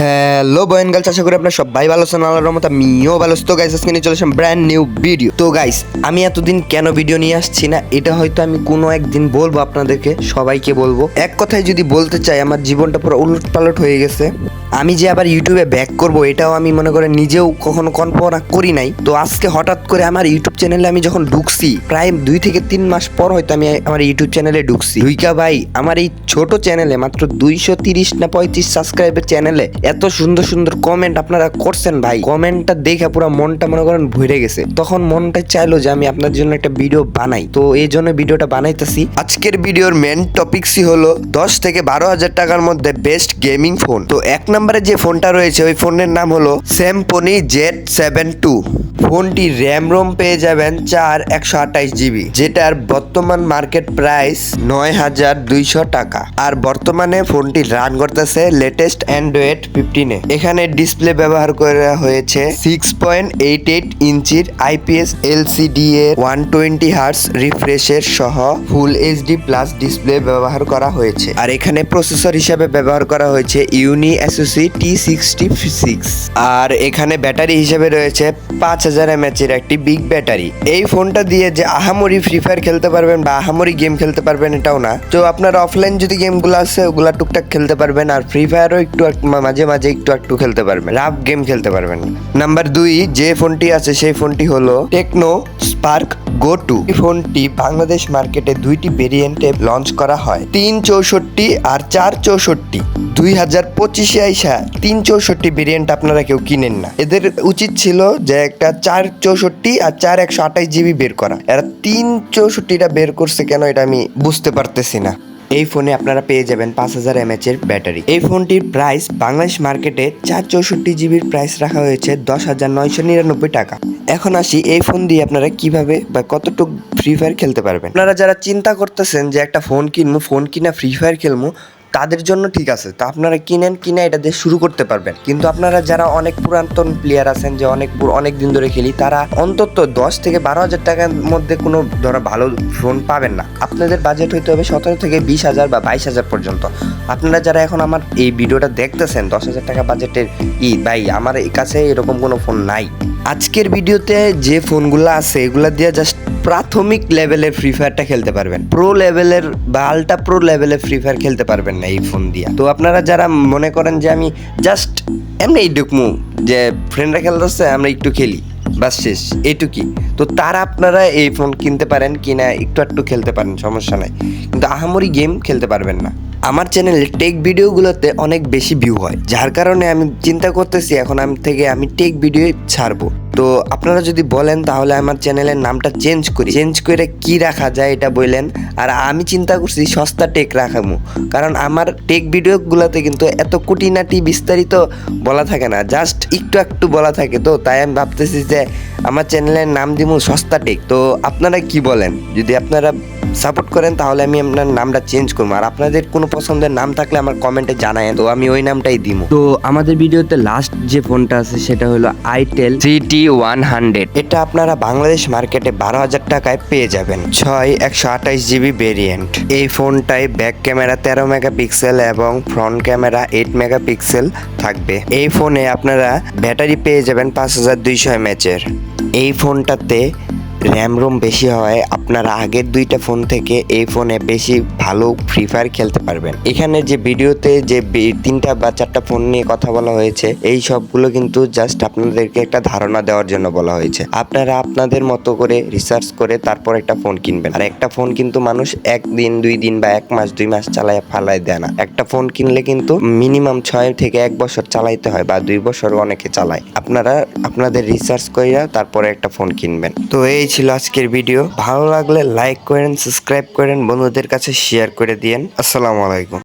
Hello বয়েন girls আশা করি আপনার সবাই ভালো আছেন, আল্লাহর রহমত আমিও ভালো। তো গাইস আজকে নিয়ে চলে আসলাম ব্র্যান্ড নিউ ভিডিও তো গাইস আমি এতদিন কেন ভিডিও নিয়ে আসছি না, এটা হয়তো আমি কোনো একদিন বলব আপনাদেরকে, সবাইকে বলব। এক কথায় যদি বলতে চাই, আমার জীবনটা পুরো উলট পালট হয়ে গেছে। আমি যে আবার ইউটিউবে ব্যাক করব, এটাও আমি মনে করেন নিজেও কখনো কল্পনা করি নাই। তো আজকে হঠাৎ করে আমার ইউটিউব চ্যানেলে আমি যখন ঢুকছি, প্রায় দুই থেকে তিন মাস পর হয়তো আমি আমার ইউটিউব চ্যানেলে ঢুকছি। ঢুইকা ভাই, আমার এই ছোট চ্যানেলে মাত্র দুইশো তিরিশ না পঁয়ত্রিশ সাবস্ক্রাইবের চ্যানেলে এত সুন্দর সুন্দর কমেন্ট আপনারা করছেন ভাই। কমেন্টটা দেখে পুরো মনটা মনে করেন ভরে গেছে। তখন মনটা চাইলো যে আমি আপনার জন্য একটা ভিডিও বানাই। তো এই জন্য ভিডিওটা বানাইতেছি। আজকের ভিডিওর মেন টপিকসই হলো দশ থেকে বারো হাজার টাকার মধ্যে বেস্ট গেমিং ফোন তো এক নম্বরে যে ফোনটা রয়েছে, ওই ফোনের নাম হলো স্যামপনি জেড সেভেন টু ফোনটি র্যাম রোম পেয়ে যাবেন চার একশো আঠাইশ জিবি যেটার বর্তমান মার্কেট প্রাইস নয় হাজার দুইশো টাকা। আর বর্তমানে ফোনটি রান করতেছে লেটেস্ট অ্যান্ড্রয়েড ফিফটিনে। এখানে ডিসপ্লে ব্যবহার করা হয়েছে সিক্স পয়েন্ট এইট এইট ইঞ্চির আইপিএস এলসিডি এর ওয়ান টোয়েন্টি হার্স রিফ্রেশের সহ ফুল এইচডি প্লাস ডিসপ্লে ব্যবহার করা হয়েছে। আর এখানে প্রসেসর হিসাবে ব্যবহার করা হয়েছে uni SOC T sixty six আর এখানে ব্যাটারি হিসেবে রয়েছে পাঁচ হাজার এমএচ এর একটি বিগ ব্যাটারি এই ফোনটা দিয়ে যে আহামরি ফ্রি ফায়ার খেলতে পারবেন বা আহামরি গেম খেলতে পারবেন এটাও না। তো আপনার অফলাইন যদি গেমগুলো আছে, ওগুলা টুকটাক খেলতে পারবেন। আর ফ্রি ফায়ারও একটু মাঝে মাঝে একটু একটু খেলতে পারবেন, রাফ গেম খেলতে পারবেন নাম্বার দুই, যে ফোনটি আছে সেই ফোনটি হলো টেকনো স্পার্ক গো টু। এই ফোনটি বাংলাদেশ মার্কেটে দুইটি ভেরিয়েন্টে লঞ্চ করা হয়, তিন চৌষট্টি আর চার চৌষট্টি। দুই হাজার পঁচিশে আইসা তিন চৌষট্টি ভেরিয়েন্ট আপনারা কেউ কিনেন না। এদের উচিত ছিল যে একটা চার চৌষট্টি আর চার একশো আঠাশ জিবি বের করা। এরা তিন চৌষট্টিটা বের করছে কেন এটা আমি বুঝতে পারতেছি না। এই ফোনে আপনারা পেয়ে যাবেন পাঁচ হাজার এম এর ব্যাটারি। এই ফোনটির প্রাইস বাংলাদেশ মার্কেটে চার চৌষট্টি জিবির প্রাইস রাখা হয়েছে দশ হাজার নয়শো নিরানব্বই টাকা। এখন আসি এই ফোন দিয়ে আপনারা কীভাবে বা কতটুকু ফ্রি ফায়ার খেলতে পারবেন। আপনারা যারা চিন্তা করতেছেন যে একটা ফোন কিনবো ফোন কিনা ফ্রি ফায়ার খেলব তাদের জন্য ঠিক আছে। তা আপনারা কিনেন কিনে এটা দিয়ে শুরু করতে পারবেন। কিন্তু আপনারা যারা অনেক পুরাতন প্লেয়ার আছেন যে অনেক অনেক দিন ধরে খেলি, তারা অন্তত দশ থেকে বারো হাজার টাকার মধ্যে কোনো ধরো ভালো ফোন পাবেন না। আপনাদের বাজেট হইতে হবে সতেরো থেকে বিশ হাজার বা বাইশ হাজার পর্যন্ত। আপনারা যারা এখন আমার এই ভিডিওটা দেখতেছেন, দশ হাজার টাকা বাজেটের ই, ভাই, আমার কাছে এরকম কোনো ফোন নাই। আজকের ভিডিওতে যে ফোনগুলো আছে, এগুলা দিয়ে জাস্ট প্রাথমিক লেভেলের ফ্রি ফায়ারটা খেলতে পারবেন। প্রো লেভেলের বা আলট্রা প্রো লেভেলের ফ্রি ফায়ার খেলতে পারবেন না এই ফোন দিয়ে। তো আপনারা যারা মনে করেন যে আমি জাস্ট এমনি ডুকমু যে ফ্রেন্ডরা খেলতেছে, আমরা একটু খেলি, বাস শেষ, এইটুকি। তো তারা আপনারা এই ফোন কিনতে পারেন কিনা, একটু একটু খেলতে পারেন, সমস্যা নাই। কিন্তু আহামরি গেম খেলতে পারবেন না। আমার চ্যানেলে টেক ভিডিওগুলোতে অনেক বেশি ভিউ হয়, যার কারণে আমি চিন্তা করতেছি এখন আমি থেকে আমি টেক ভিডিও ছাড়বো। তো আপনারা যদি বলেন তাহলে আমার চ্যানেলের নামটা চেঞ্জ করি। চেঞ্জ করে কি রাখা যায় এটা বললেন, আর আমি চিন্তা করছি সস্তা টেক রাখামু। কারণ আমার টেক ভিডিওগুলোতে কিন্তু এত কুটিনাটি বিস্তারিত বলা থাকে না জাস্ট একটু একটু বলা থাকে তো, তাই আমি ভাবতেছি যে আমার চ্যানেলের নাম দিব সস্তা টেক তো আপনারা কি বলেন? যদি আপনারা সাপোর্ট করেন, তাহলে আমি আপনার নামটা চেঞ্জ করব। আর আপনাদের কোনো পছন্দের নাম থাকলে আমার কমেন্টে জানায় তো আমি ওই নামটাই দিব তো আমাদের ভিডিওতে লাস্ট যে ফোনটা আছে, সেটা হলো itel three T one hundred এটা আপনারা বাংলাদেশ মার্কেটে বারো হাজার টাকায় পেয়ে যাবেন। ছয় একশো আঠাইশ জিবি ভেরিয়েন্ট এই ফোনটায় ব্যাক ক্যামেরা তেরো মেগাপিক্সেল এবং ফ্রন্ট ক্যামেরা এইট মেগাপিক্সেল থাকবে। এই ফোনে আপনারা ব্যাটারি পেয়ে যাবেন পাঁচ হাজার দুইশো এমএচের এই ফোনটাতে র্যাম রোম বেশি হয়, আপনারা আগের দুইটা ফোন থেকে এই ফোনে বেশি ভালো ফ্রি ফায়ার খেলতে পারবেন। এখানে যে ভিডিওতে যে তিনটা বা চারটা ফোন নিয়ে কথা বলা হয়েছে, এই সবগুলো কিন্তু জাস্ট আপনাদেরকে একটা ধারণা দেওয়ার জন্য বলা হয়েছে। আপনারা আপনাদের মতো করে রিসার্চ করে তারপর একটা ফোন কিনবেন। আর একটা ফোন কিন্তু মানুষ একদিন, দুই দিন বা এক মাস, দুই মাস চালায়, ফালায় দেয় না। একটা ফোন কিনলে কিন্তু মিনিমাম ছয় থেকে এক বছর চালাইতে হয় বা দুই বছর অনেকে চালায়। আপনারা আপনাদের রিসার্চ কইরা তারপরে একটা ফোন কিনবেন। তো এই ছিল আজকের ভিডিও। ভালো লাগলে লাইক করেন সাবস্ক্রাইব করেন, বন্ধুদের কাছে শেয়ার করে দিয়েন। আসসালামু আলাইকুম।